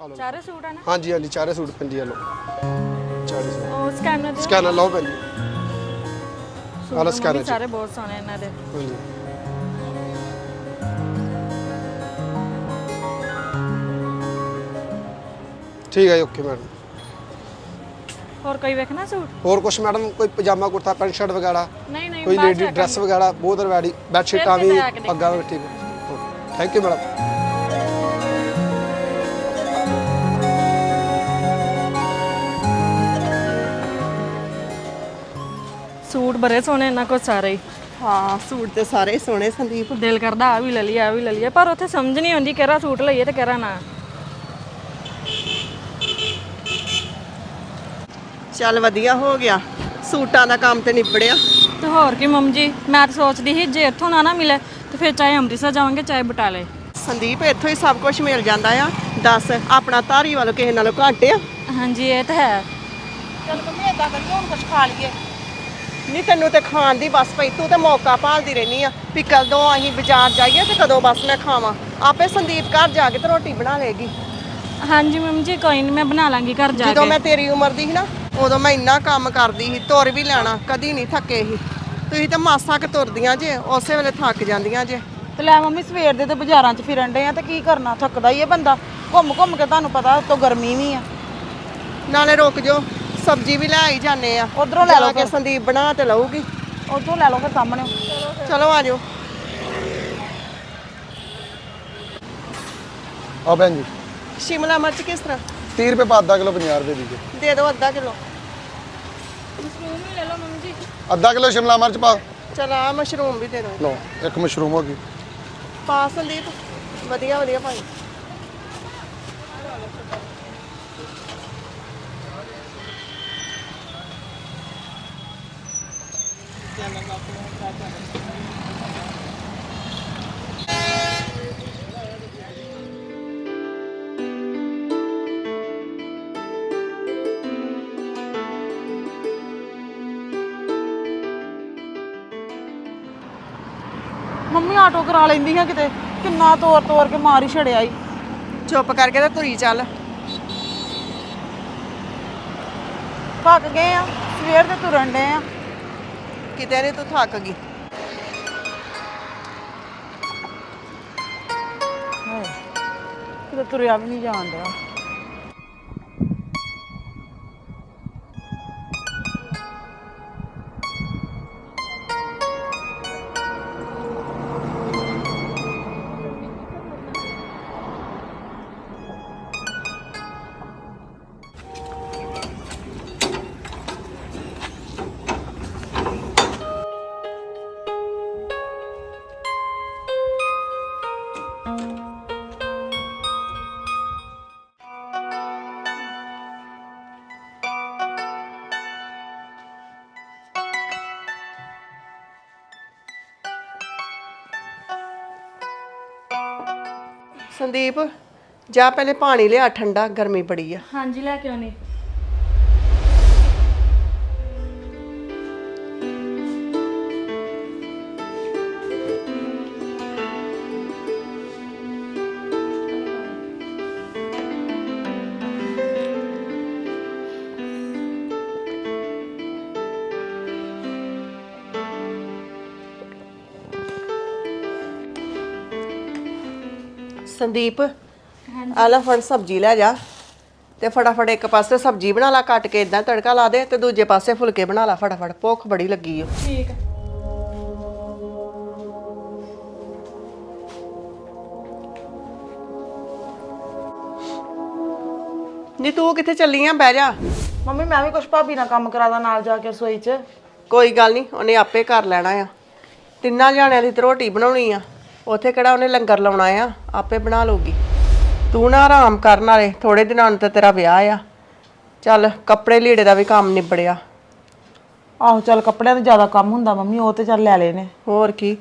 ਆ ਲਓ ਚਾਰੇ ਸੂਟ ਆ ਨਾ? ਹਾਂਜੀ ਹਾਂਜੀ ਚਾਰੇ ਸੂਟ ਪੰਜੀ ਲਓ। ਚਾਰੇ ਸੂਟ। ਉਹ ਸਕੈਨਰ ਦੇ ਸਕੈਨਰ ਲਓ ਸੂਟ ਆਹ ਲਓ scanner। ਸਾਰੇ ਬਹੁਤ ਸੋਹਣੇ ਇਹਨਾਂ ਦੇ। ਹਾਂਜੀ। ਠੀਕ ਹੈ ਓਕੇ ਮੈਡਮ ਹੋਰ ਕੋਈ ਵੇਖਣਾ ਸੂਟ? ਹੋਰ ਕੁਝ ਮੈਡਮ ਕੋਈ ਪਜਾਮਾ ਕੁੜਤਾ ਪੈਂਟ ਸ਼ਰਟ ਵਗੈਰਾ? ਨਹੀਂ ਨਹੀਂ ਕੋਈ ਬਾਅਦ ਲੇਡੀ ਡਰੈਸ ਵਗੈਰਾ ਬਹੁਤ ਵੈਰਾਈਟੀ ਬੈੱਡ ਸ਼ੀਟਾਂ ਫਿਰ ਵੀ ਵੀ ਲੈ ਕੇ ਪੱਗਾਂ ਵੀ ਠੀਕ ਹੈ ਥੈਂਕ ਯੂ ਮੈਡਮ ਸੂਟ ਬੜੇ ਸੋਹਣੇ ਇਹਨਾਂ ਕੋਲ ਸਾਰੇ ਹੀ। ਹਾਂ ਸੂਟ ਤੇ ਸਾਰੇ ਹੀ ਸੋਹਣੇ ਸੰਦੀਪ। ਦਿਲ ਕਰਦਾ ਆ ਵੀ ਲੈ ਲਈਏ ਆ ਵੀ ਲੈ ਲਈਏ। ਪਰ ਉੱਥੇ ਸਮਝ ਨਹੀਂ ਆਉਂਦੀ ਕਿਹੜਾ ਸੂਟ ਲਈਏ ਤੇ ਕਿਹੜਾ ਨਾ। ਚੱਲ ਵਧੀਆ ਹੋ ਗਿਆ। ਸੂਟਾਂ ਦਾ ਕੰਮ ਤੇ ਨਿਬੜਿਆ। ਤੇ ਹੋਰ ਕੀ ਮੰਮ ਜੀ ਮੈਂ ਤਾਂ ਸੋਚਦੀ ਸੀ ਜੇ ਇੱਥੋਂ ਨਾ ਨਾ ਮਿਲੇ ਤੇ ਫਿਰ ਚਾਹੇ ਅੰਮ੍ਰਿਤਸਰ ਜਾਵਾਂਗੇ ਚਾਹੇ ਬਟਾਲੇ। ਸੰਦੀਪ ਇੱਥੋਂ ਹੀ ਸਭ ਕੁਝ ਮਿਲ ਜਾਂਦਾ ਆ। ਦੱਸ ਆਪਣਾ ਧਾਰੀ ਵਾਲੋ ਕਿਸੇ ਨਾਲੋਂ ਘੱਟ ਆ? ਹਾਂਜੀ ਇਹ ਤਾਂ ਹੈ। ਚੱਲ ਮੰਮੀ ਏਦਾਂ ਕਰੀਏ ਹੁਣ ਕੁਝ ਖਾ ਲਈਏ। ਨਹੀਂ ਤੈਨੂੰ ਤੇ ਖਾਣ ਦੀ ਬਸ ਪਈ ਤੂੰ ਤੇ ਮੌਕਾ ਭਾਲਦੀ ਰਹਿਨੀ ਆ ਵੀ ਕਦੋਂ ਅਸੀਂ ਬਾਜ਼ਾਰ ਜਾਈਏ ਤੇ ਕਦੋਂ ਬਸ ਮੈਂ ਖਾਵਾਂ। ਆਪੇ ਸੰਦੀਪ ਘਰ ਜਾ ਕੇ ਤੇ ਰੋਟੀ ਬਣਾ ਲੇਗੀ ਹਾਂਜੀ ਮੰਮ ਜੀ ਕੋਈ ਨਹੀਂ ਮੈਂ ਬਣਾ ਲਾਂਗੀ ਘਰ ਜਾ ਜਦੋਂ ਕੇ। ਮੈਂ ਤੇਰੀ ਉਮਰ ਦੀ ਸੀ ਨਾ ਉਦੋਂ ਮੈਂ ਇੰਨਾ ਕੰਮ ਕਰਦੀ ਸੀ ਤੁਰ ਵੀ ਲੈਣਾ ਕਦੀ ਨਹੀਂ ਥੱਕੇ ਸੀ। ਤੁਸੀਂ ਤਾਂ ਮਾਸਾ ਕੁ ਤੁਰਦੀਆਂ ਜੇ ਉਸੇ ਵੇਲੇ ਥੱਕ ਜਾਂਦੀਆਂ ਜੇ। ਤੇ ਲੈ ਮੰਮੀ ਸਵੇਰ ਦੇ ਤੇ ਬਾਜ਼ਾਰਾਂ 'ਚ ਫਿਰਨ ਡੇ ਆ ਤੇ ਕੀ ਕਰਨਾ ਥੱਕਦਾ ਹੀ ਹੈ ਬੰਦਾ। ਘੁੰਮ ਘੁੰਮ ਕੇ ਤੁਹਾਨੂੰ ਪਤਾ ਉੱਤੋਂ ਗਰਮੀ ਵੀ ਆ। ਨਾਲੇ ਰੁਕ ਜੋ ਸਬਜ਼ੀ ਵੀ ਲੈ ਆਈ ਜਾਂਦੇ ਆ। ਉੱਧਰੋਂ ਲੈ ਲਓ ਕੇ ਸੰਦੀਪ ਬਣਾ ਤੇ ਲਊਗੀ। ਉੱਥੋਂ ਲੈ ਲਓ ਫਿਰ ਸਾਹਮਣੇ। ਚਲੋ ਆ ਜਾਓ ਆ ਭੈਣ ਜੀ। ਸ਼ਿਮਲਾ ਮਿਰਚ ਕਿਸ ਤਰ੍ਹਾਂ? 30 ਰੁਪਏ ਪਾ ਅੱਧਾ ਕਿਲੋ 50 ਰੁਪਏ ਦੀ ਦੇ ਦਿਓ ਅੱਧਾ ਕਿਲੋ। ਮਸ਼ਰੂਮ ਵੀ ਲੈ ਲਓ ਮੰਮ ਜੀ। ਅੱਧਾ ਕਿਲੋ ਸ਼ਿਮਲਾ ਮਿਰਚ ਪਾ। ਚਲ ਆ ਮਸ਼ਰੂਮ ਵੀ ਦੇ ਦਿਓ। ਲਓ ਇੱਕ ਮਸ਼ਰੂਮ ਹੋ ਗਈ। ਪਾ ਸੰਦੀਪ। ਵਧੀਆ ਵਧੀਆ ਭਾਈ। ਮੰਮੀ ਆਟੋ ਕਰਾ ਲੈਂਦੀ ਆ ਕਿਤੇ। ਕਿੰਨਾ ਤੋਰ ਤੋਰ ਕੇ ਮਾਰ ਹੀ ਛੜਿਆ ਈ। ਚੁੱਪ ਕਰਕੇ ਤੇ ਤੁਰੀ ਚੱਲ। ਥੱਕ ਗਏ ਆ ਸਵੇਰ ਦੇ ਤੁਰਨ ਡੇ ਆ। ਕਿਤੇ ਨਹੀਂ ਤੂੰ ਥੱਕ ਗਈ। ਹਾਏ, ਕਿਤੇ ਤੁਰਿਆ ਵੀ ਨਹੀਂ ਜਾਣ ਡਿਆ। ਸੰਦੀਪ ਜਾ ਪਹਿਲੇ ਪਾਣੀ ਲਿਆ ਠੰਡਾ ਗਰਮੀ ਬੜੀ ਆ। ਹਾਂਜੀ ਲੈ ਕੇ ਆਉਣੀ। ਸੰਦੀਪ ਆ ਲੈ ਫੜ ਸਬਜ਼ੀ ਲੈ ਜਾ ਤੇ ਫਟਾਫਟ ਇੱਕ ਪਾਸੇ ਸਬਜ਼ੀ ਬਣਾ ਲਾ ਕੱਟ ਕੇ ਇਦਾਂ ਤੜਕਾ ਲਾ ਦੇ ਤੇ ਦੂਜੇ ਪਾਸੇ ਫੁਲਕੇ ਬਣਾ ਲਾ ਫਟਾਫਟ ਭੁੱਖ ਬੜੀ ਲੱਗੀ ਓ। ਠੀਕ ਨੀ ਤੂੰ ਕਿੱਥੇ ਚੱਲੀ ਆ? ਬਹਿ ਜਾ। ਮੰਮੀ ਮੈਂ ਵੀ ਕੁਛ ਭਾਬੀ ਨਾਲ ਕੰਮ ਕਰਾਦਾ ਨਾਲ ਜਾ ਕੇ ਰਸੋਈ 'ਚ। ਕੋਈ ਗੱਲ ਨਹੀਂ ਉਹਨੇ ਆਪੇ ਕਰ ਲੈਣਾ ਆ। ਤਿੰਨਾਂ ਜਾਣਿਆਂ ਦੀ ਤੇ ਰੋਟੀ ਬਣਾਉਣੀ ਆ। ਉੱਥੇ ਕਿਹੜਾ ਉਹਨੇ ਲੰਗਰ ਲਾਉਣਾ ਆ? ਆਪੇ ਬਣਾ ਲਊਗੀ। ਤੂੰ ਨਾ ਆਰਾਮ ਕਰਨ ਵਾਲੇ ਥੋੜੇ ਦਿਨਾਂ ਨੂੰ ਤੇ ਤੇਰਾ ਵਿਆਹ ਆ। ਚੱਲ ਕੱਪੜੇ ਲੀੜੇ ਦਾ ਵੀ ਕੰਮ ਨਿਬੜਿਆ। ਆਹੋ ਚੱਲ ਕੱਪੜਿਆਂ ਦਾ ਜ਼ਿਆਦਾ ਕੰਮ ਹੁੰਦਾ ਮੰਮੀ ਉਹ ਤੇ ਚੱਲ ਲੈ ਲਏ ਨੇ। ਹੋਰ ਕੀ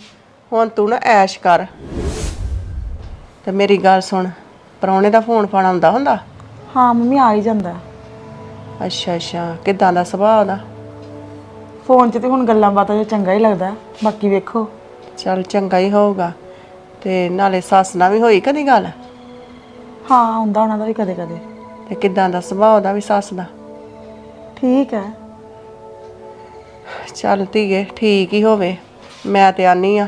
ਹੁਣ ਤੂੰ ਨਾ ਐਸ਼ ਕਰ। ਤੇ ਮੇਰੀ ਗੱਲ ਸੁਣ ਪਰੌਣੇ ਦਾ ਫੋਨ ਫਾਨ ਆਉਂਦਾ ਹੁੰਦਾ? ਹਾਂ ਮੰਮੀ ਆ ਹੀ ਜਾਂਦਾ। ਅੱਛਾ ਅੱਛਾ ਕਿਦਾਂ ਦਾ ਸੁਭਾਅ ਉਹਦਾ? ਫੋਨ 'ਚ ਤੇ ਹੁਣ ਗੱਲਾਂ ਬਾਤਾਂ 'ਚ ਚੰਗਾ ਹੀ ਲੱਗਦਾ। ਬਾਕੀ ਵੇਖੋ। ਚੱਲ ਚੰਗਾ ਹੀ ਹੋਊਗਾ। ਤੇ ਨਾਲੇ ਸੱਸ ਨਾਲ ਵੀ ਹੋਈ ਕਦੀ ਗੱਲ? ਹਾਂ ਹੁੰਦਾ ਉਹਨਾਂ ਦਾ ਵੀ ਕਦੇ ਕਦੇ। ਤੇ ਕਿਦਾਂ ਦਾ ਸੁਭਾਅ ਉਹਦਾ ਵੀ ਸੱਸ ਦਾ? ਠੀਕ ਹੈ। ਚੱਲ ਧੀਏ ਠੀਕ ਹੀ ਹੋਵੇ। ਮੈਂ ਤੇ ਆਨੀ ਆ।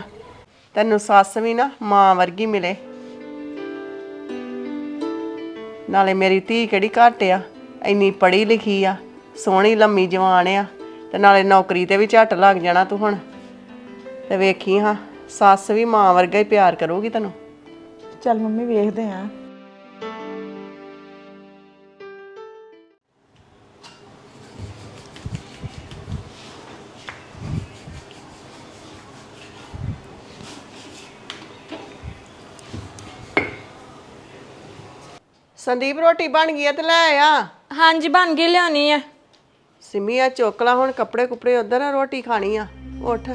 ਤੈਨੂੰ ਸੱਸ ਵੀ ਨਾ ਮਾਂ ਵਰਗੀ ਮਿਲੇ। ਨਾਲੇ ਮੇਰੀ ਧੀ ਕਿਹੜੀ ਘੱਟ ਆ? ਇੰਨੀ ਪੜ੍ਹੀ ਲਿਖੀ ਆ ਸੋਹਣੀ ਲੰਮੀ ਜਵਾਨ ਆ ਤੇ ਨਾਲੇ ਨੌਕਰੀ ਤੇ ਵੀ ਝੱਟ ਲੱਗ ਜਾਣਾ ਤੂੰ ਹੁਣ। ਤੇ ਵੇਖੀ ਹਾਂ। ਸੱਸ ਵੀ ਮਾਂ ਵਰਗਾ ਹੀ ਪਿਆਰ ਕਰੂਗੀ ਤੈਨੂੰ? ਚੱਲ ਮੰਮੀ ਵੇਖਦੇ ਆ। ਸੰਦੀਪ ਰੋਟੀ ਬਣ ਗਈ ਆ ਤੇ ਲੈ ਆ। ਹਾਂਜੀ ਬਣ ਗਈ ਲਿਆਉਣੀ ਆ। ਸਿਮੀ ਆ ਚੁੱਕ ਲਾ ਹੁਣ ਕੱਪੜੇ ਕੁਪੜੇ ਉਧਰ ਆ ਰੋਟੀ ਖਾਣੀ ਆ। ਉੱਠ।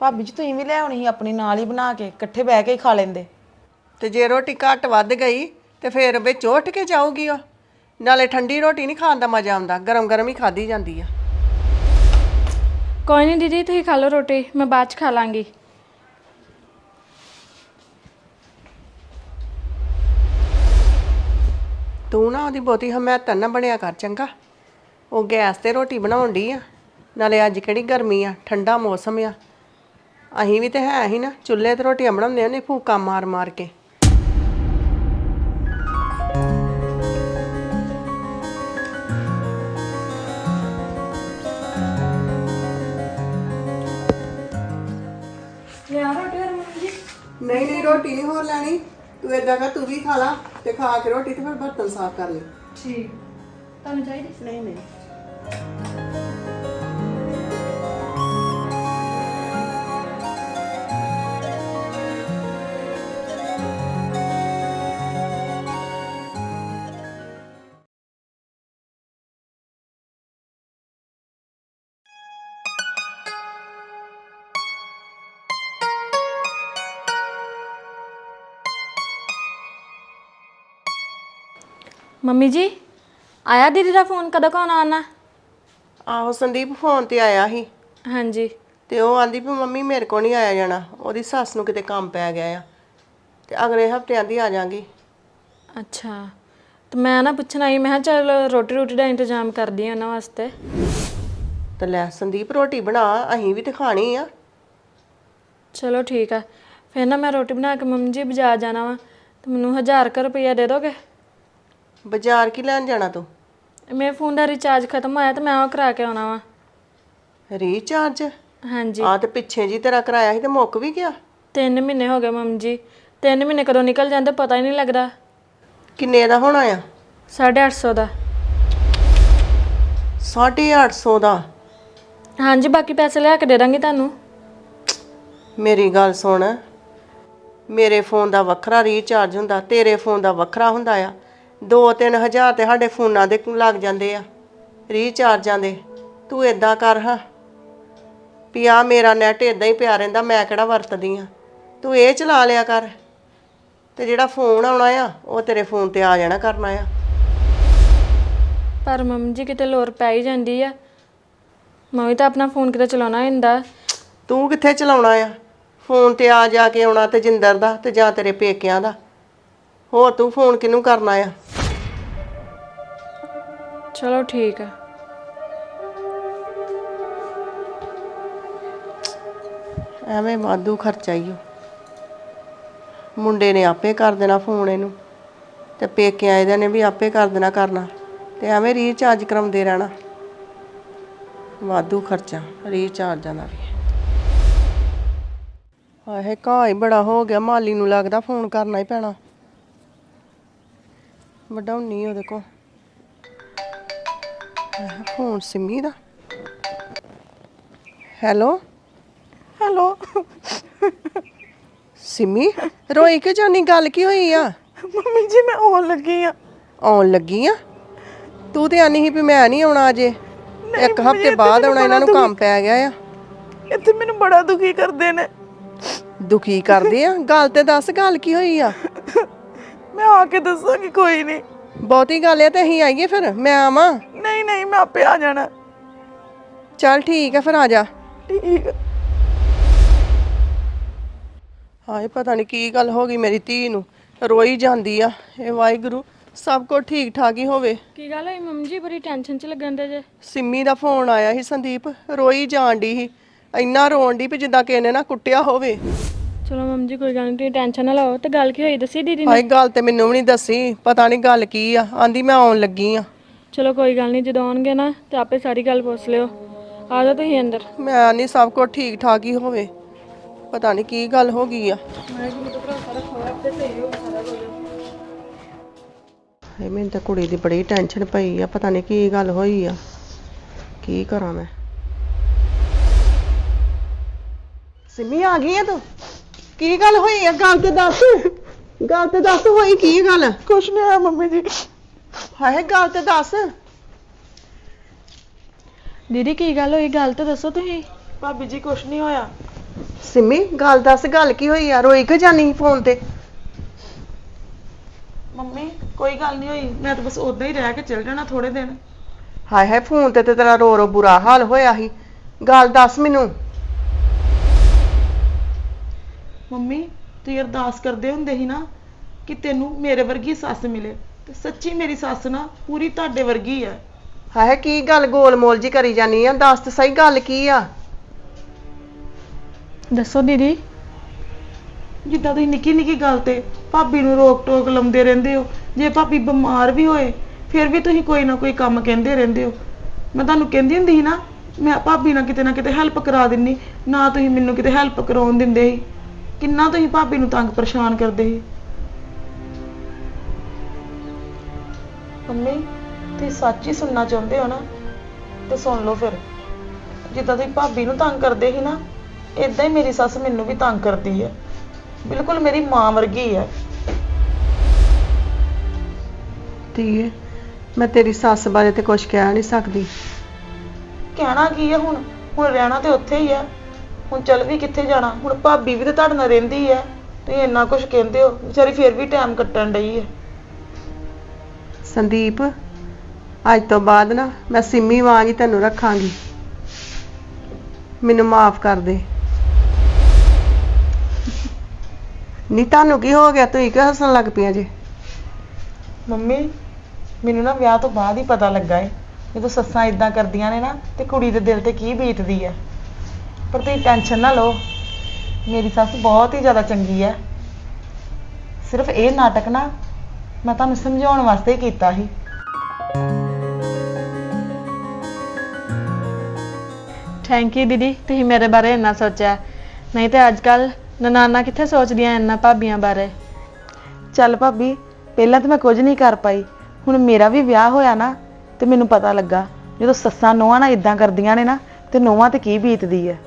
ਭਾਬੀ ਜੀ ਤੁਸੀਂ ਵੀ ਲੈ ਆਉਣੀ ਸੀ ਆਪਣੀ ਨਾਲ ਹੀ ਬਣਾ ਕੇ ਇਕੱਠੇ ਬਹਿ ਕੇ ਹੀ ਖਾ ਲੈਂਦੇ। ਤੇ ਜੇ ਰੋਟੀ ਘੱਟ ਵੱਧ ਗਈ ਤੇ ਫਿਰ ਵਿੱਚ ਉੱਠ ਕੇ ਜਾਊਗੀ ਉਹ। ਨਾਲੇ ਠੰਡੀ ਰੋਟੀ ਨਹੀਂ ਖਾਣ ਦਾ ਮਜ਼ਾ ਆਉਂਦਾ ਗਰਮ ਗਰਮ ਹੀ ਖਾਦੀ ਜਾਂਦੀ ਆ। ਕੋਈ ਨਹੀਂ ਦੀਦੀ ਤੁਸੀਂ ਖਾ ਲਓ ਰੋਟੀ ਮੈਂ ਬਾਅਦ ਚ ਖਾ ਲਾਂਗੀ। ਤੂੰ ਨਾ ਉਹਦੀ ਬਹੁਤੀ ਹਮਾਇਤ ਨਾ ਬਣਿਆ ਕਰ ਚੰਗਾ। ਉਹ ਗੈਸ ਤੇ ਰੋਟੀ ਬਣਾਉਣ ਡਈ ਆ। ਨਾਲੇ ਅੱਜ ਕਿਹੜੀ ਗਰਮੀ ਆ? ਠੰਡਾ ਮੌਸਮ ਆ। ਅਸੀਂ ਵੀ ਤੇ ਹੈ ਹੀ ਨਾ। ਚੁੱਲ੍ਹੇ ਤੇ ਰੋਟੀਆਂ ਬਣਾਉਂਦੇ ਨੇ ਫੂਕਾ ਮਾਰ ਮਾਰ ਕੇ। ਲਿਆ ਰੋਟੀ ਹੋਰ ਮੰਮੀ ਜੀ। ਨਹੀਂ ਨਹੀਂ ਰੋਟੀ ਨਹੀਂ ਹੋਰ ਲੈਣੀ। ਤੂੰ ਏਦਾਂ ਕਰ ਤੂੰ ਵੀ ਖਾ ਲਾ ਤੇ ਖਾ ਕੇ ਰੋਟੀ ਤੇ ਫਿਰ ਬਰਤਨ ਸਾਫ਼ ਕਰ ਲਈ ਠੀਕ। ਤੁਹਾਨੂੰ ਚਾਹੀਦੀ? ਨਹੀਂ ਨਹੀਂ। ਮੰਮੀ ਜੀ ਆਇਆ ਦੀਦੀ ਦਾ ਫੋਨ? ਕਦੋਂ ਕੌਣ ਆਣਾ ਆਹੋ ਸੰਦੀਪ ਫੋਨ ਤੇ ਆਇਆ ਸੀ। ਹਾਂਜੀ। ਤੇ ਉਹ ਆਂਦੀ ਵੀ ਮੰਮੀ ਮੇਰੇ ਕੋ ਨਹੀਂ ਆਇਆ ਜਾਣਾ। ਉਹਦੀ ਸੱਸ ਨੂੰ ਕਿਤੇ ਕੰਮ ਪੈ ਗਿਆ ਆ। ਤੇ ਅਗਲੇ ਹਫ਼ਤੇ ਆਂਦੀ ਆ ਜਾਾਂਗੀ। ਅੱਛਾ। ਤੇ ਮੈਂ ਨਾ ਪੁੱਛਣ ਆਈ ਮੈਂ ਕਿਹਾ ਚੱਲ ਰੋਟੀ ਰੋਟੀ ਦਾ ਇੰਤਜ਼ਾਮ ਕਰਦੀ ਆ ਉਹਨਾਂ ਵਾਸਤੇ। ਤੇ ਲੈ ਸੰਦੀਪ ਰੋਟੀ ਬਣਾ ਅਸੀਂ ਵੀ ਤੇ ਖਾਣੀ ਆ। ਚਲੋ ਠੀਕ ਆ। ਫਿਰ ਨਾ ਮੈਂ ਰੋਟੀ ਬਣਾ ਕੇ ਮੰਮੀ ਜੀ ਬਾਜ਼ਾਰ ਜਾਣਾ ਵਾ। ਤੇ ਮੈਨੂੰ 1000 ਕੁ ਰੁਪਈਆ ਦੇ ਦੋਗੇ? ਬਾਜ਼ਾਰ ਕੀ ਲੈਣ ਜਾਣਾ ਤੂੰ? ਮੇਰੇ ਫੋਨ ਦਾ ਰਿਚਾਰਜ ਖਤਮ ਹੋਇਆ ਤੇ ਮੈਂ ਉਹ ਕਰਾ ਕੇ ਆਉਣਾ ਵਾ। ਰੀਚਾਰਜ ਹਾਂਜੀ। ਆ ਤੇ ਪਿੱਛੇ ਜੀ ਤੇਰਾ ਕਰਾਇਆ ਸੀ ਤੇ ਮੁੱਕ ਵੀ ਗਿਆ। 3 ਮਹੀਨੇ ਹੋ ਗਏ ਮੰਮੀ ਜੀ। 3 ਮਹੀਨੇ ਕਦੋਂ ਨਿਕਲ ਜਾਂਦੇ ਪਤਾ ਹੀ ਨਹੀਂ ਲੱਗਦਾ। ਕਿੰਨੇ ਦਾ ਹੋਣਾ ਆ? 850 ਦਾ। 850 ਦਾ? ਹਾਂਜੀ ਬਾਕੀ ਪੈਸੇ ਲਿਆ ਕੇ ਦੇ ਦਾਂਗੀ ਤੁਹਾਨੂੰ। ਮੇਰੀ ਗੱਲ ਸੁਣ। ਮੇਰੇ ਫੋਨ ਦਾ ਵੱਖਰਾ ਰੀਚਾਰਜ ਹੁੰਦਾ ਤੇਰੇ ਫੋਨ ਦਾ ਵੱਖਰਾ ਹੁੰਦਾ ਆ। 2-3000 ਤੇ ਸਾਡੇ ਫੋਨਾਂ ਦੇ ਲੱਗ ਜਾਂਦੇ ਆ? ਰੀਚਾਰਜਾਂ ਦੇ। ਤੂੰ ਇਦਾਂ ਕਰ ਹਾਂ। ਵੀ ਆ ਮੇਰਾ ਨੈਟ ਇਦਾਂ ਹੀ ਪਿਆ ਰਹਿੰਦਾ ਮੈਂ ਕਿਹੜਾ ਵਰਤਦੀ ਆ? ਤੂੰ ਇਹ ਚਲਾ ਲਿਆ ਕਰ। ਤੇ ਜਿਹੜਾ ਫੋਨ ਆਉਣਾ ਆ ਉਹ ਤੇਰੇ ਫੋਨ ਤੇ ਆ ਜਾਣਾ ਕਰਨਾ ਆ। ਪਰ ਮੰਮੀ ਜੀ ਕਿਤੇ ਲੋਰ ਪੈ ਹੀ ਜਾਂਦੀ ਆ। ਮੈਂ ਵੀ ਤਾਂ ਆਪਣਾ ਫੋਨ ਕਿਤੇ ਚਲਾਉਣਾ ਹੁੰਦਾ। ਤੂੰ ਕਿੱਥੇ ਚਲਾਉਣਾ ਆ? ਫੋਨ ਤੇ ਆ ਜਾ ਕੇ ਆਉਣਾ ਤੇ ਜਿੰਦਰ ਦਾ ਤੇ ਜਾਂ ਤੇਰੇ ਪੇਕਿਆਂ ਦਾ। ਹੋਰ ਤੂੰ ਫੋਨ ਕਿਹਨੂੰ ਕਰਨਾ ਆ? ਚਲੋ ਠੀਕ ਆ। ਐਵੇਂ ਵਾਧੂ ਖਰਚਾ ਹੀ ਓ। ਮੁੰਡੇ ਨੇ ਆਪੇ ਕਰ ਦੇਣਾ ਫੋਨ ਇਹਨੂੰ ਤੇ ਪੇਕਿਆਂ ਇਹਦੇ ਨੇ ਵੀ ਆਪੇ ਕਰ ਦੇਣਾ ਕਰਨਾ ਤੇ ਐਵੇਂ ਰੀਚਾਰਜ ਕਰਾਉਂਦੇ ਰਹਿਣਾ। ਵਾਧੂ ਖਰਚਾ ਰੀਚਾਰਜਾਂ ਦਾ ਵੀ। ਆਹੇ ਘਾਹ ਹੀ ਬੜਾ ਹੋ ਗਿਆ, ਮਾਲੀ ਨੂੰ ਲੱਗਦਾ ਫੋਨ ਕਰਨਾ ਹੀ ਪੈਣਾ। ਵਡਾਉਣੀ ਉਹਦੇ ਕੋਲ। ਫੋਨ ਸਿੰਮੀ ਦਾ। ਹੈਲੋ। ਹੈਲੋ। ਸਿੰਮੀ ਰੋਈ ਕਿ ਜਾਨੀ ਗੱਲ ਕੀ ਹੋਈ ਆ? ਮੰਮੀ ਜੀ ਮੈਂ ਆਉਣ ਲੱਗੀ ਆ। ਆਉਣ ਲੱਗੀ ਆ? ਤੂੰ ਤੇ ਆਨੀ ਸੀ ਵੀ ਮੈਂ ਨਹੀਂ ਆਉਣਾ ਅਜੇ। ਇੱਕ ਹਫ਼ਤੇ ਬਾਅਦ ਆਉਣਾ ਇਹਨਾਂ ਨੂੰ ਕੰਮ ਪੈ ਗਿਆ ਆ। ਇੱਥੇ ਮੈਨੂੰ ਬੜਾ ਦੁਖੀ ਕਰਦੇ ਨੇ। ਦੁਖੀ ਕਰਦੇ ਆ? ਗੱਲ ਤੇ ਦੱਸ ਗੱਲ ਕੀ ਹੋਈ ਆ? ਮੈਂ ਆ ਕੇ ਦੱਸਾਂਗੀ ਕੋਈ ਨਹੀਂ। ਬਹੁਤੀ ਗੱਲ ਆ ਤੇ ਅਸੀਂ ਆਈਏ ਫਿਰ ਮੈਂ ਆਵਾਂ। ਨਹੀਂ ਨਹੀਂ ਮੈਂ ਆਪੇ ਆ ਜਾਣਾ। ਚੱਲ ਠੀਕ ਆ ਫਿਰ ਆ ਜਾ। ਠੀਕ। ਆ। ਹਾਏ ਪਤਾ ਨਹੀਂ ਕੀ ਗੱਲ ਹੋ ਗਈ ਮੇਰੀ ਧੀ ਨੂੰ। ਰੋਈ ਜਾਂਦੀ ਆ। ਇਹ ਵਾਹਿਗੁਰੂ ਸਭ ਕੁਝ ਠੀਕ ਠਾਕ ਹੀ ਹੋਵੇ। ਕੀ ਗੱਲ ਹੋਈ ਮੰਮੀ ਜੀ? ਬੜੀ ਟੈਨਸ਼ਨ 'ਚ ਲੱਗਣ ਦੇ ਜੇ। ਸਿੰਮੀ ਦਾ ਫੋਨ ਆਇਆ ਸੀ ਸੰਦੀਪ। ਰੋਈ ਜਾਣ ਦੀ ਸੀ। ਇੰਨਾ ਰੋਣ ਦੀ ਵੀ ਜਿੱਦਾਂ ਕਿਸੇ ਨੇ ਨਾ ਕੁੱਟਿਆ ਹੋਵੇ। ਚਲੋ ਮੰਮੀ ਜੀ ਕੋਈ ਗੱਲ ਨਹੀਂ ਤੁਸੀਂ ਟੈਨਸ਼ਨ ਨਾ ਲਓ। ਤੇ ਗੱਲ ਕੀ ਹੋਈ ਦੱਸੀ ਦੀਦੀ ਨੇ? ਹਾਏ ਗੱਲ ਤੇ ਮੈਨੂੰ ਵੀ ਨਹੀਂ ਦੱਸੀ। ਪਤਾ ਨਹੀਂ ਗੱਲ ਕੀ ਆ। ਆਂਦੀ ਮੈਂ ਆਉਣ ਲੱਗੀ ਆ। ਚਲੋ ਕੋਈ ਗੱਲ ਨਹੀਂ ਜਦੋਂ ਆਉਣਗੇ ਨਾ ਤੇ ਆਪੇ ਸਾਰੀ ਗੱਲ ਪੁੱਛ ਲਿਓ। ਆ ਜਾਓ ਤੁਸੀਂ ਅੰਦਰ। ਮੈਂ ਨਹੀਂ ਸਭ ਕੁਝ ਠੀਕ ਠਾਕ ਹੀ ਹੋਵੇ। ਪਤਾ ਨਹੀਂ ਕੀ ਗੱਲ ਹੋ ਗਈ ਆ। ਇਹ ਮੈਨੂੰ ਤਾਂ ਕੁੜੀ ਦੀ ਬੜੀ ਟੈਨਸ਼ਨ ਪਈ ਆ। ਪਤਾ ਨਹੀਂ ਕੀ ਗੱਲ ਹੋਈ ਆ। ਕੀ ਕਰਾਂ ਮੈਂ? ਸਿਮੀ ਆ ਗਈ ਆ ਤੂੰ? ਕੀ ਗੱਲ ਹੋਈ ਆ? ਗੱਲ ਤੇ ਦੱਸ। ਗੱਲ ਤੇ ਦੱਸ ਹੋਈ ਕੀ ਗੱਲ? ਕੁਛ ਨਹੀਂ ਆ ਮੰਮੀ ਜੀ। ਹਾਏ ਗੱਲ ਤੇ ਦੱਸ। ਦੀਦੀ ਕੀ ਗੱਲ ਹੋਈ? ਗੱਲ ਤਾਂ ਦੱਸੋ ਤੁਸੀਂ। ਭਾਬੀ ਜੀ ਕੁਛ ਨਹੀਂ ਹੋਇਆ। ਸਿਮੀ ਗੱਲ ਦੱਸ ਗੱਲ ਕੀ ਹੋਈ ਆ? ਰੋਈ ਕਿ ਜਾਨੀ ਫੋਨ ਤੇ? ਮੰਮੀ ਕੋਈ ਗੱਲ ਨਹੀਂ ਹੋਈ। ਮੈਂ ਤਾਂ ਬਸ ਉਦਾਂ ਹੀ ਰਹਿ ਕੇ ਚੱਲ ਜਾਣਾ ਥੋੜੇ ਦਿਨ। ਹਾਏ ਹਾਏ ਫੋਨ ਤੇ ਤੇ ਤੇਰਾ ਰੋ ਰੋ ਬੁਰਾ ਹਾਲ ਹੋਇਆ ਸੀ। ਗੱਲ ਦੱਸ ਮੈਨੂੰ। ਮੰਮੀ ਤੁਸੀਂ ਅਰਦਾਸ ਕਰਦੇ ਹੁੰਦੇ ਸੀ ਨਾ ਕਿ ਤੈਨੂੰ ਮੇਰੇ ਵਰਗੀ ਸੱਸ ਮਿਲੇ। ਤੇ ਸੱਚੀ ਮੇਰੀ ਸੱਸ ਨਾ ਪੂਰੀ ਤੁਹਾਡੇ ਵਰਗੀ ਹੈ ਹਾਏ ਕੀ ਗੱਲ ਗੋਲ ਮੋਲ ਜੀ ਕਰੀ ਜਾਨੀ ਆ? ਦੱਸ ਤੇ ਸਹੀ ਗੱਲ ਕੀ ਆ? ਦੱਸੋ ਦੀਦੀ। ਜਿੱਦਾਂ ਤੁਸੀਂ ਨਿੱਕੀ ਨਿੱਕੀ ਗੱਲ ਤੇ ਭਾਬੀ ਨੂੰ ਰੋਕ ਟੋਕ ਲਾਉਂਦੇ ਰਹਿੰਦੇ ਹੋ ਜੇ ਭਾਬੀ ਬਿਮਾਰ ਵੀ ਹੋਏ ਫਿਰ ਵੀ ਤੁਸੀਂ ਕੋਈ ਨਾ ਕੋਈ ਕੰਮ ਕਹਿੰਦੇ ਰਹਿੰਦੇ ਹੋ। ਮੈਂ ਤੁਹਾਨੂੰ ਕਹਿੰਦੀ ਹੁੰਦੀ ਸੀ ਨਾ ਮੈਂ ਭਾਬੀ ਨਾਲ ਕਿਤੇ ਨਾ ਕਿਤੇ ਹੈਲਪ ਕਰਾ ਦਿੰਨੀ ਨਾ ਤੁਸੀਂ ਮੈਨੂੰ ਕਿਤੇ ਹੈਲਪ ਕਰਾਉਣ ਦਿੰਦੇ ਸੀ। ਕਿੰਨਾ ਤੁਸੀਂ ਭਾਬੀ ਨੂੰ ਤੰਗ ਪਰੇਸ਼ਾਨ ਕਰਦੇ ਸੀ। ਮੰਮੀ ਤੁਸੀਂ ਸੱਚ ਹੀ ਸੁਣਨਾ ਚਾਹੁੰਦੇ ਹੋ ਨਾ? ਤੇ ਸੁਣ ਲਓ ਫਿਰ। ਜਿੱਦਾਂ ਤੁਸੀਂ ਭਾਬੀ ਨੂੰ ਤੰਗ ਕਰਦੇ ਸੀ ਨਾ ਇਦਾਂ ਹੀ ਮੇਰੀ ਸੱਸ ਮੈਨੂੰ ਵੀ ਤੰਗ ਕਰਦੀ ਹੈ ਬਿਲਕੁਲ ਮੇਰੀ ਮਾਂ ਵਰਗੀ ਹੈ ਧੀਏ ਮੈਂ ਤੇਰੀ ਸੱਸ ਬਾਰੇ ਤੇ ਕੁਝ ਕਹਿ ਨਹੀਂ ਸਕਦੀ। ਕਹਿਣਾ ਕੀ ਹੈ ਹੁਣ? ਹੁਣ ਰਹਿਣਾ ਤੇ ਉੱਥੇ ਹੀ ਹੈ ਹੁਣ ਚੱਲ ਵੀ ਕਿੱਥੇ ਜਾਣਾ? ਹੁਣ ਭਾਬੀ ਵੀ ਤੇ ਤੁਹਾਡੇ ਨਾਲ ਰਹਿੰਦੀ ਹੈ ਤੁਸੀਂ ਇੰਨਾ ਕੁਝ ਕਹਿੰਦੇ ਹੋ। ਵਿਚਾਰੀ ਫਿਰ ਵੀ ਟਾਈਮ ਕੱਟਣ ਡਈ ਹੈ ਸੰਦੀਪ, ਅੱਜ ਤੋਂ ਬਾਅਦ ਨਾ ਮੈਂ ਸਿੰਮੀ ਵਾਂਗ ਹੀ ਤੈਨੂੰ ਰੱਖਾਂਗੀ। ਮੈਨੂੰ ਮਾਫ ਕਰ ਦੇ। ਨੀ ਤੁਹਾਨੂੰ ਕੀ ਹੋ ਗਿਆ? ਤੁਸੀਂ ਕਿਉਂ ਹੱਸਣ ਲੱਗ ਪਈਆਂ ਜੇ? ਮੰਮੀ, ਮੈਨੂੰ ਨਾ ਵਿਆਹ ਤੋਂ ਬਾਅਦ ਹੀ ਪਤਾ ਲੱਗਾ ਏ। ਜਦੋਂ ਸੱਸਾਂ ਇਦਾਂ ਕਰਦੀਆਂ ਨੇ ਨਾ, ਤੇ ਕੁੜੀ ਦੇ ਦਿਲ ਤੇ ਕੀ ਬੀਤਦੀ ਹੈ ਪਰ ਤੁਸੀਂ ਟੈਨਸ਼ਨ ਨਾ ਲਓ। ਮੇਰੀ ਸੱਸ ਬਹੁਤ ਹੀ ਜ਼ਿਆਦਾ ਚੰਗੀ ਹੈ ਸਿਰਫ ਇਹ ਨਾਟਕ ਨਾ ਮੈਂ ਤੁਹਾਨੂੰ ਸਮਝਾਉਣ ਵਾਸਤੇ ਹੀ ਕੀਤਾ ਸੀ। ਥੈਂਕ ਯੂ ਦੀਦੀ। ਤੁਸੀਂ ਮੇਰੇ ਬਾਰੇ ਇੰਨਾ ਸੋਚਿਆ। ਨਹੀਂ ਤੇ ਅੱਜ ਕੱਲ ਨਨਾਨਾ ਕਿੱਥੇ ਸੋਚਦੀਆਂ ਇੰਨਾ ਭਾਬੀਆਂ ਬਾਰੇ? ਚੱਲ ਭਾਬੀ ਪਹਿਲਾਂ ਤਾਂ ਮੈਂ ਕੁਝ ਨਹੀਂ ਕਰ ਪਾਈ। ਹੁਣ ਮੇਰਾ ਵੀ ਵਿਆਹ ਹੋਇਆ ਨਾ ਤੇ ਮੈਨੂੰ ਪਤਾ ਲੱਗਾ ਜਦੋਂ ਸੱਸਾਂ ਨੋਹਾਂ ਨਾਲ ਇਦਾਂ ਕਰਦੀਆਂ ਨੇ ਨਾ ਤੇ ਨੋਹਾਂ ਤੇ ਕੀ ਬੀਤਦੀ ਹੈ।